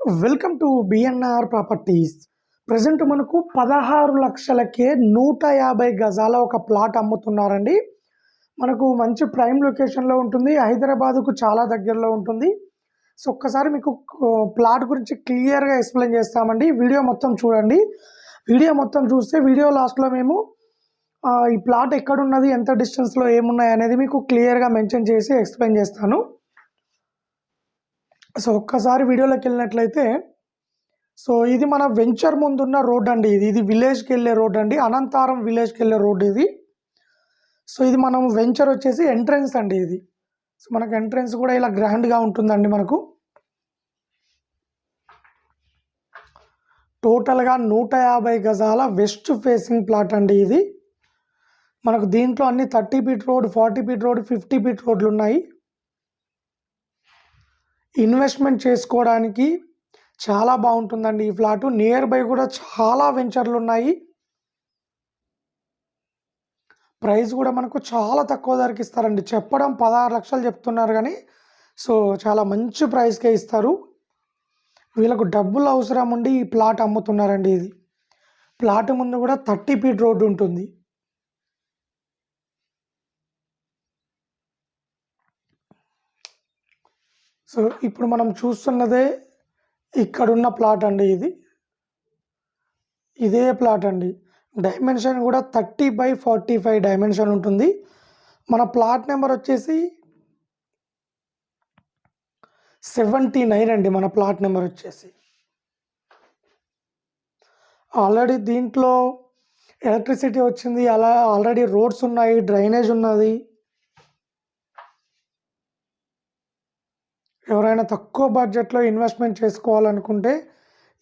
Welcome to BNR properties present మనకు పదహారు లక్షలకే నూట యాభై గజాల ఒక ప్లాట్ అమ్ముతున్నారండి. మనకు మంచి ప్రైమ్ లొకేషన్లో ఉంటుంది. హైదరాబాద్కు చాలా దగ్గరలో ఉంటుంది. సో ఒక్కసారి మీకు ప్లాట్ గురించి క్లియర్గా ఎక్స్ప్లెయిన్ చేస్తామండి. వీడియో మొత్తం చూడండి. వీడియో మొత్తం చూస్తే వీడియో లాస్ట్లో మేము ఈ ప్లాట్ ఎక్కడున్నది ఎంత డిస్టెన్స్లో ఏమున్నాయి అనేది మీకు క్లియర్గా మెన్షన్ చేసి ఎక్స్ప్లెయిన్ చేస్తాను. సో ఒక్కసారి వీడియోలోకి వెళ్ళినట్లయితే సో ఇది మన వెంచర్ ముందున్న రోడ్ అండి ఇది. ఇది విలేజ్కి వెళ్ళే రోడ్ అండి. అనంతారం విలేజ్కి వెళ్ళే రోడ్ ఇది. సో ఇది మనం వెంచర్ వచ్చేసి ఎంట్రన్స్ అండి ఇది. సో మనకు ఎంట్రన్స్ కూడా ఇలా గ్రాండ్గా ఉంటుందండి మనకు. టోటల్గా నూట యాభై గజాల వెస్ట్ ఫేసింగ్ ప్లాట్ అండి ఇది. మనకు దీంట్లో అన్ని thirty feet road forty feet road fifty feet రోడ్లు ఉన్నాయి. ఇన్వెస్ట్మెంట్ చేసుకోవడానికి చాలా బాగుంటుందండి ఈ ఫ్లాటు. నియర్ బై కూడా చాలా వెంచర్లు ఉన్నాయి. ప్రైస్ కూడా మనకు చాలా తక్కువ ధరకి ఇస్తారండి. చెప్పడం పదహారు లక్షలు చెప్తున్నారు కానీ సో చాలా మంచి ప్రైస్కే ఇస్తారు. వీళ్ళకు డబ్బులు అవసరం ఉండి ఈ ప్లాట్ అమ్ముతున్నారండి ఇది. ప్లాట్ ముందు కూడా థర్టీ ఫీట్ రోడ్డు ఉంటుంది. సో ఇప్పుడు మనం చూస్తున్నదే ఇక్కడున్న ప్లాట్ అండి ఇది. ఇదే ప్లాట్ అండి. డైమెన్షన్ కూడా thirty by forty five dimension ఉంటుంది. మన ప్లాట్ నెంబర్ వచ్చేసి సెవెంటీ నైన్ అండి మన ప్లాట్ నెంబర్ వచ్చేసి. ఆల్రెడీ దీంట్లో ఎలక్ట్రిసిటీ వచ్చింది. అలా ఆల్రెడీ రోడ్స్ ఉన్నాయి డ్రైనేజ్ ఉన్నది. ఎవరైనా తక్కువ బడ్జెట్లో ఇన్వెస్ట్మెంట్ చేసుకోవాలనుకుంటే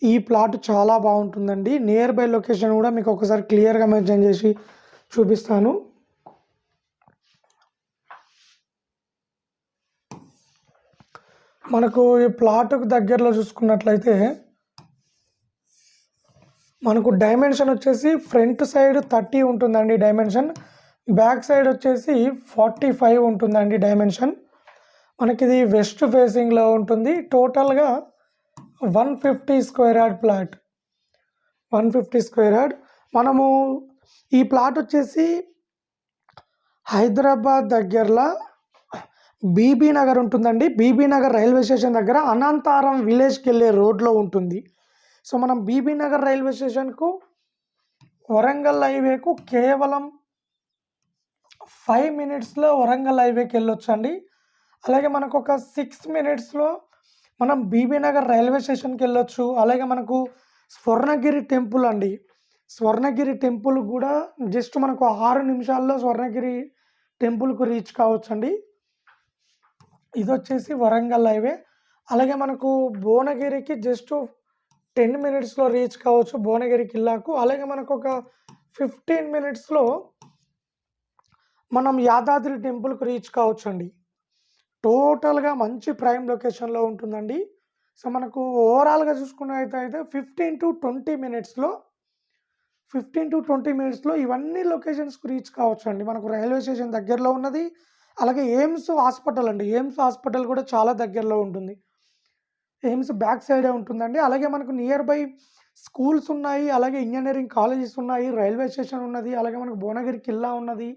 ఈ ప్లాట్ చాలా బాగుంటుందండి. నియర్ బై లొకేషన్ కూడా మీకు ఒకసారి క్లియర్గా మెన్షన్ చేసి చూపిస్తాను. మనకు ఈ ప్లాట్కు దగ్గరలో చూసుకున్నట్లయితే మనకు డైమెన్షన్ వచ్చేసి ఫ్రంట్ సైడ్ థర్టీ ఉంటుందండి డైమెన్షన్ బ్యాక్ సైడ్ వచ్చేసి ఫార్టీ ఫైవ్ ఉంటుందండి డైమెన్షన్ మనకి ఇది వెస్ట్ ఫేసింగ్లో ఉంటుంది. టోటల్గా one fifty square yard plot. One fifty square yard. మనము ఈ ప్లాట్ వచ్చేసి హైదరాబాద్ దగ్గరలో బీబీ నగర్ ఉంటుందండి. బీబీ నగర్ రైల్వే స్టేషన్ దగ్గర అనంతారం విలేజ్కి వెళ్ళే రోడ్లో ఉంటుంది. సో మనం బీబీ నగర్ రైల్వే స్టేషన్కు వరంగల్ హైవేకు కేవలం ఫైవ్ మినిట్స్లో వరంగల్ హైవేకి వెళ్ళొచ్చండి. అలాగే మనకు ఒక సిక్స్ మినిట్స్లో మనం బీబీ నగర్ రైల్వే స్టేషన్కి వెళ్ళొచ్చు. అలాగే మనకు స్వర్ణగిరి టెంపుల్ అండి. స్వర్ణగిరి టెంపుల్ కూడా జస్ట్ మనకు ఆరు నిమిషాల్లో స్వర్ణగిరి టెంపుల్కు రీచ్ కావచ్చు అండి ఇది వచ్చేసి వరంగల్ హైవే. అలాగే మనకు భువనగిరికి జస్ట్ టెన్ మినిట్స్లో రీచ్ కావచ్చు భువనగిరి కిల్లాకు. అలాగే మనకు ఒక ఫిఫ్టీన్ మినిట్స్లో మనం యాదాద్రి టెంపుల్కు రీచ్ కావచ్చు అండి టోటల్గా మంచి ప్రైమ్ లొకేషన్లో ఉంటుందండి. సో మనకు ఓవరాల్గా చూసుకున్నట్టయితే అయితే ఫిఫ్టీన్ టు ట్వంటీ మినిట్స్లో ఫిఫ్టీన్ టు ట్వంటీ మినిట్స్లో ఇవన్నీ లొకేషన్స్కి రీచ్ కావచ్చు అండి మనకు రైల్వే స్టేషన్ దగ్గరలో ఉన్నది అలాగే ఎయిమ్స్ హాస్పిటల్ అండి. ఎయిమ్స్ హాస్పిటల్ కూడా చాలా దగ్గరలో ఉంటుంది. ఎయిమ్స్ బ్యాక్ సైడే ఉంటుందండి. అలాగే మనకు నియర్ బై స్కూల్స్ ఉన్నాయి అలాగే ఇంజనీరింగ్ కాలేజెస్ ఉన్నాయి రైల్వే స్టేషన్ ఉన్నది అలాగే మనకు భువనగిరి కిల్లా ఉన్నది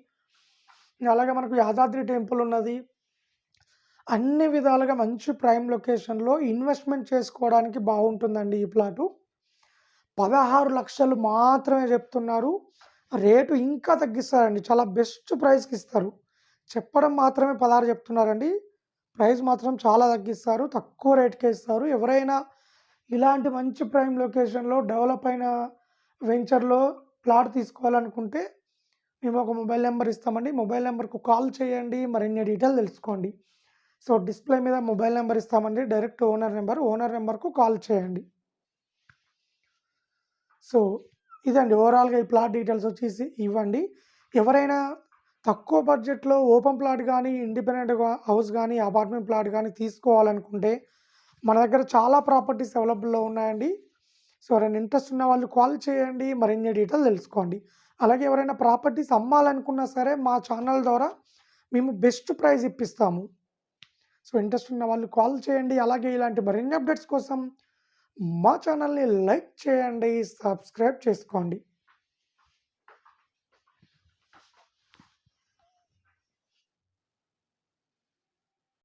అలాగే మనకు యాదాద్రి టెంపుల్ ఉన్నది. అన్ని విధాలుగా మంచి ప్రైమ్ లొకేషన్లో ఇన్వెస్ట్మెంట్ చేసుకోవడానికి బాగుంటుందండి ఈ ప్లాటు. పదహారు లక్షలు మాత్రమే చెప్తున్నారు. రేటు ఇంకా తగ్గిస్తారండి. చాలా బెస్ట్ ప్రైస్కి ఇస్తారు. చెప్పడం మాత్రమే పదహారు చెప్తున్నారండి. ప్రైస్ మాత్రం చాలా తగ్గిస్తారు. తక్కువ రేట్కే ఇస్తారు. ఎవరైనా ఇలాంటి మంచి ప్రైమ్ లొకేషన్లో డెవలప్ అయిన వెంచర్లో ప్లాట్ తీసుకోవాలనుకుంటే మేము ఒక మొబైల్ నెంబర్ ఇస్తామండి. మొబైల్ నెంబర్కు కాల్ చేయండి. మరిన్ని డీటెయిల్ తెలుసుకోండి. సో డిస్ప్లే మీద మొబైల్ నెంబర్ ఇస్తామండి. డైరెక్ట్ ఓనర్ నెంబర్ ఓనర్ నెంబర్కు కాల్ చేయండి. సో ఇదండి. ఓవరాల్గా ఈ ప్లాట్ డీటెయిల్స్ వచ్చేసి ఇవ్వండి. ఎవరైనా తక్కువ బడ్జెట్లో ఓపెన్ ప్లాట్ కానీ ఇండిపెండెంట్ హౌస్ కానీ అపార్ట్మెంట్ ప్లాట్ కానీ తీసుకోవాలనుకుంటే మన దగ్గర చాలా ప్రాపర్టీస్ అవైలబుల్లో ఉన్నాయండి. సో ఎవరైనా ఇంట్రెస్ట్ ఉన్న వాళ్ళు కాల్ చేయండి. మరిన్ని డీటెయిల్ తెలుసుకోండి. అలాగే ఎవరైనా ప్రాపర్టీస్ అమ్మాలనుకున్నా సరే మా ఛానల్ ద్వారా మేము బెస్ట్ ప్రైస్ ఇప్పిస్తాము. సో ఇంట్రెస్ట్ ఉన్న వాళ్ళు కాల్ చేయండి. అలాగే ఇలాంటి మరిన్ని అప్డేట్స్ కోసం మా ఛానల్ని లైక్ చేయండి సబ్స్క్రైబ్ చేసుకోండి.